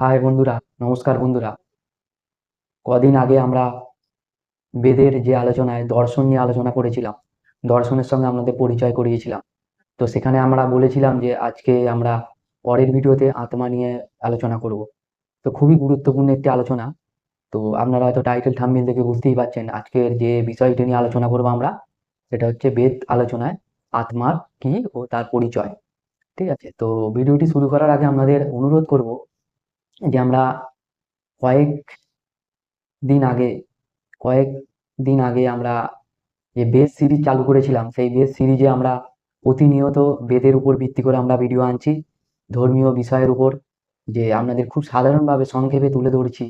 High বন্ধুরা, নমস্কার বন্ধুরা। কদিন আগে আমরা বেদের যে আলোচনায়, দর্শন নিয়ে আলোচনা করেছিলাম, দর্শনের সঙ্গে আপনাদের পরিচয় করিয়েছিলাম। তো সেখানে আমরা বলেছিলাম যে, আজকে আমরা পরের ভিডিওতে আত্মা নিয়ে আলোচনা করব। তো খুবই গুরুত্বপূর্ণ একটি আলোচনা। তো আপনারা হয়তো টাইটেল থাম্বনেল দেখে বুঝতেই পারছেন, আজকের যে বিষয়টি নিয়ে আলোচনা করব আমরা, সেটা হচ্ছে বেদ আলোচনায় আত্মার কি ও তার পরিচয়। ঠিক আছে, তো ভিডিওটি শুরু করার আগে আপনাদের অনুরোধ করব যে আমরা কয়েক দিন আগে, কয়েক দিন আগে আমরা যে বেদ সিরিজ চালু করেছিলাম, সেই বেদ সিরিজে আমরা প্রতিনিয়ত বেদের উপর ভিত্তি করে আমরা ভিডিও আনছি। ধর্মীয় বিষয়ের উপর, যে আপনাদের খুব সাধারণভাবে সংক্ষেপে তুলে ধরছি।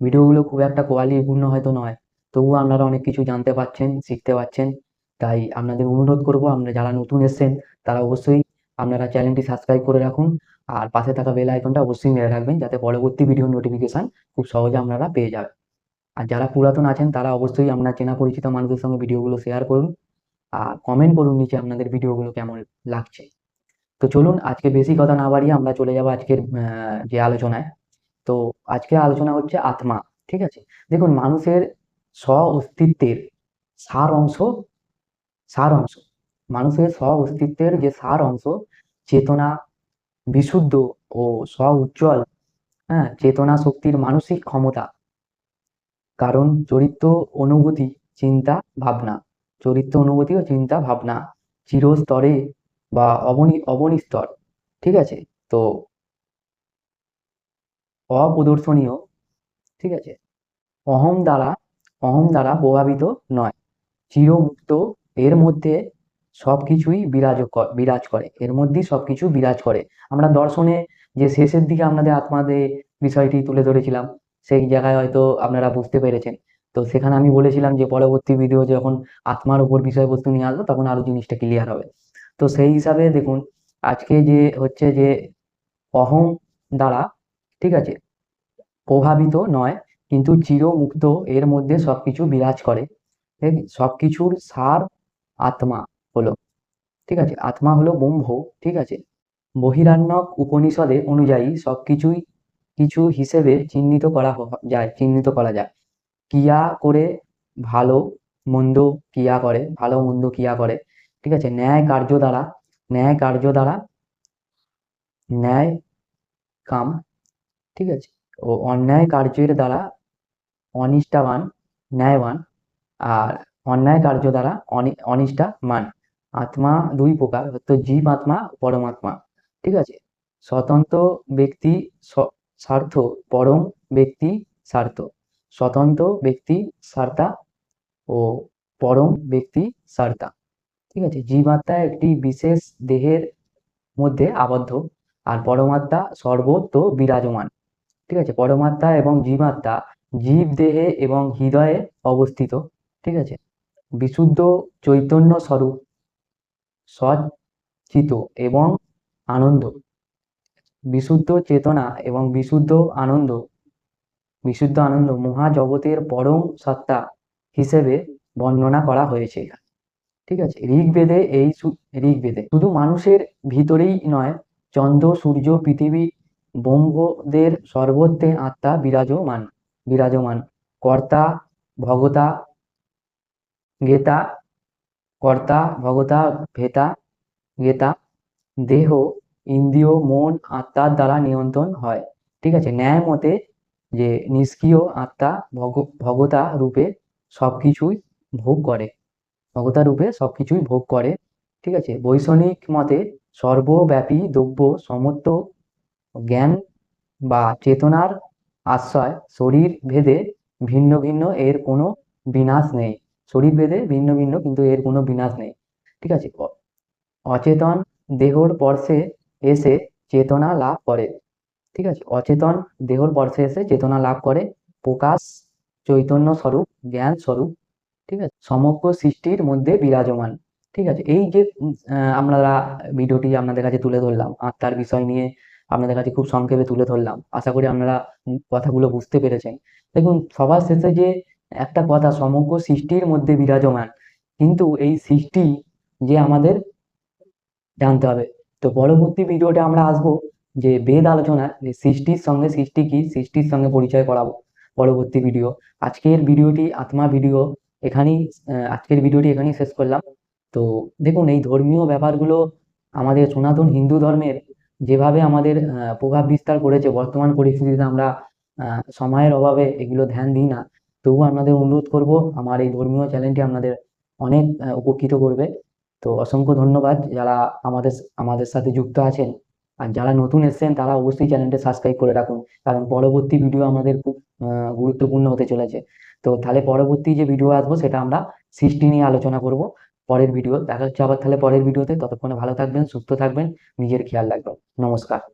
ভিডিওগুলো খুব একটা কোয়ালিটিপূর্ণ হয়তো নয়, তবুও আপনারা অনেক কিছু জানতে পারছেন, শিখতে পারছেন। তাই আপনাদের অনুরোধ করব, আপনারা যারা নতুন এসেছেন, তারা অবশ্যই আপনারা চ্যানেলটি সাবস্ক্রাইব করে রাখুন আর পাশে থাকা বেল আইকনটা অবশ্যই মেরে রাখবেন যাতে পরবর্তী ভিডিও নোটিফিকেশন খুব সহজে আপনারা পেয়ে যাবেন। আর যারা পুরাতন আছেন, তারা অবশ্যই আপনার চেনা পরিচিত মানুষের সঙ্গে ভিডিওগুলো শেয়ার করুন আর কমেন্ট করুন নিচে আপনাদের ভিডিওগুলো কেমন লাগছে। তো চলুন, আজকে বেশি কথা না বাড়িয়ে আমরা চলে যাব আজকের যে আলোচনায়। তো আজকের আলোচনা হচ্ছে আত্মা, ঠিক আছে? দেখুন, মানুষের স্ব অস্তিত্বের সার অংশ সার অংশ। মানুষের স্ব অস্তিত্বের যে সার অংশ, চেতনা বিশুদ্ধ ও স্ব উজ্জ্বল হ্যাঁ চেতনা শক্তির মানসিক ক্ষমতা। কারণ চরিত্র অনুভূতি, চিন্তা, ভাবনা। চরিত্র অনুভূতি ও চিন্তা, ভাবনা চিরস্তরে বা অবনি, অবনিস্তর, ঠিক আছে? তো অপ্রদর্শনীয়, ঠিক আছে? অহম দ্বারা অহম দ্বারা প্রভাবিত নয়। চিরমুক্ত এর মধ্যে সবকিছুই বিরাজ ক- বিরাজ করে। এর মধ্যেই সবকিছু বিরাজ করে। আমরা দর্শনে যে শেষের দিকে আপনাদের আত্মাদের বিষয়টি তুলে ধরেছিলাম, সেই জায়গায় হয়তো আপনারা বুঝতে পেরেছেন। তো সেখানে আমি বলেছিলাম যে পরবর্তী ভিডিও যখন আত্মার উপর বিষয়বস্তু নিয়ে আসব, তখন আরও জিনিসটা ক্লিয়ার হবে। তো সেই হিসাবে দেখুন, আজকে যে হচ্ছে যে অহং দ্বারা, ঠিক আছে, প্রভাবিত নয়, কিন্তু চিরমুক্ত এর মধ্যে সবকিছু বিরাজ করে। সবকিছুর সার আত্মা। হলো, ঠিক আছে? আত্মা হলো ব্রহ্ম, ঠিক আছে? বহিরান্নক উপনিষদে অনুযায়ী সবকিছুই কিছু হিসেবে চিহ্নিত করা যায়, চিহ্নিত করা যায়। কিয়া করে ভালো মন্দ কিয়া করে, ভালো মন্দ কিয়া করে, ঠিক আছে? ন্যায় কার্য দ্বারা, ন্যায় কার্য দ্বারা, ন্যায় কাম, ঠিক আছে? ও অন্যায় কার্যের দ্বারা অনিষ্ঠাবান ন্যায়বান, আর অন্যায় কার্য দ্বারা অনি- অনিষ্ঠাবান আত্মা দুই প্রকার হচ্ছে জীব আত্মা পরমাত্মা ঠিক আছে? স্বতন্ত্র ব্যক্তি স্বার্থ, পরম ব্যক্তি স্বার্থ। স্বতন্ত্র ব্যক্তি স্বার্থা ও পরম ব্যক্তি স্বার্থা। ঠিক আছে? জীবাত্মা একটি বিশেষ দেহের মধ্যে আবদ্ধ, আর পরমাত্মা সর্বত্র বিরাজমান। ঠিক আছে? পরমাত্মা এবং জীবাত্মা জীব দেহে এবং হৃদয়ে অবস্থিত। ঠিক আছে? বিশুদ্ধ চৈতন্য স্বরূপ সচ্চিত এবং আনন্দ। বিশুদ্ধ চেতনা এবং বিশুদ্ধ আনন্দ। বিশুদ্ধ আনন্দ মহাজগতের পরম সত্তা হিসেবে বর্ণনা করা হয়েছে। ঠিক আছে? ঋগ্বেদে এই ঋগ্বেদে। শুধু মানুষের ভিতরেই নয়, চন্দ্র, সূর্য, পৃথিবী, বঙ্গদের সর্বত্রে আত্মা বিরাজমান। বিরাজমান। কর্তা, ভগতা, গেতা কর্তা, ভগতা, ভেতা, গেতা, দেহ, ইন্দ্রিয়, মন আত্মার দ্বারা নিয়ন্ত্রণ হয়। ঠিক আছে? ন্যায় মতে যে নিষ্ক্রিয় আত্মা ভগ, ভগতা রূপে সবকিছুই ভোগ করে। ভগতা রূপে সবকিছুই ভোগ করে। ঠিক আছে? বৈষয়িক মতে সর্বব্যাপী দ্রব্য সমস্ত জ্ঞান বা চেতনার আশ্রয়, শরীর ভেদে ভিন্ন ভিন্ন এর কোনো বিনাশ নেই। শরীর ভেদে ভিন্ন ভিন্ন, কিন্তু এর কোনো বিনাশ নেই। ঠিক আছে? অচেতন দেহর স্পর্শে এসে চেতনা লাভ করে। ঠিক আছে? অচেতন দেহর স্পর্শে এসে চেতনা লাভ করে। প্রকাশ চৈতন্য স্বরূপ, জ্ঞান স্বরূপ। ঠিক আছে? সমগ্র সৃষ্টির মধ্যে বিরাজমান। ঠিক আছে? এই যে আমরা ভিডিওটি আপনাদের কাছে তুলে ধরলাম, আত্মার বিষয় নিয়ে আপনাদের কাছে খুব সংক্ষেপে তুলে ধরলাম। আশা করি আপনারা কথাগুলো বুঝতে পেরেছেন। দেখুন, সবার শেষে যে একটা কথা, সমগ্র সৃষ্টির মধ্যে বিরাজমান। কিন্তু এই সৃষ্টি যে আমাদের জানতে হবে। তো পরবর্তী ভিডিওতে আমরা আসব যে বেদ আলোচনা যে সৃষ্টির সঙ্গে সৃষ্টি কি, সৃষ্টির সঙ্গে পরিচয় করাবো পরবর্তী ভিডিও। আজকের ভিডিওটি, আত্মা ভিডিও এখানেই আজকের ভিডিওটি এখানেই শেষ করলাম। তো দেখুন, এই ধর্মীয় ব্যাপারগুলো আমাদের সনাতন হিন্দু ধর্মের যেভাবে আমাদের প্রভাব বিস্তার করেছে, বর্তমান পরিস্থিতিতে আমরা সময়ের অভাবে এগুলো ধ্যান দিই না। তবুও আপনাদের অনুরোধ করব, আমার এই ধর্মীয় চ্যানেলটি আপনাদের অনেক উপকৃত করবে। তো অসংখ্য ধন্যবাদ যারা আমাদের আমাদের সাথে যুক্ত আছেন। আর যারা নতুন এসেছেন, তারা অবশ্যই চ্যানেলটা সাবস্ক্রাইব করে রাখুন। কারণ পরবর্তী ভিডিও আমাদের খুব গুরুত্বপূর্ণ হতে চলেছে। তো তাহলে পরবর্তী যে ভিডিও আসব, সেটা আমরা সৃষ্টি নিয়ে আলোচনা করব পরের ভিডিও দেখা হচ্ছে আবার তাহলে পরের ভিডিওতে ততক্ষণে ভালো থাকবেন, সুস্থ থাকবেন, নিজের খেয়াল রাখবেন। নমস্কার।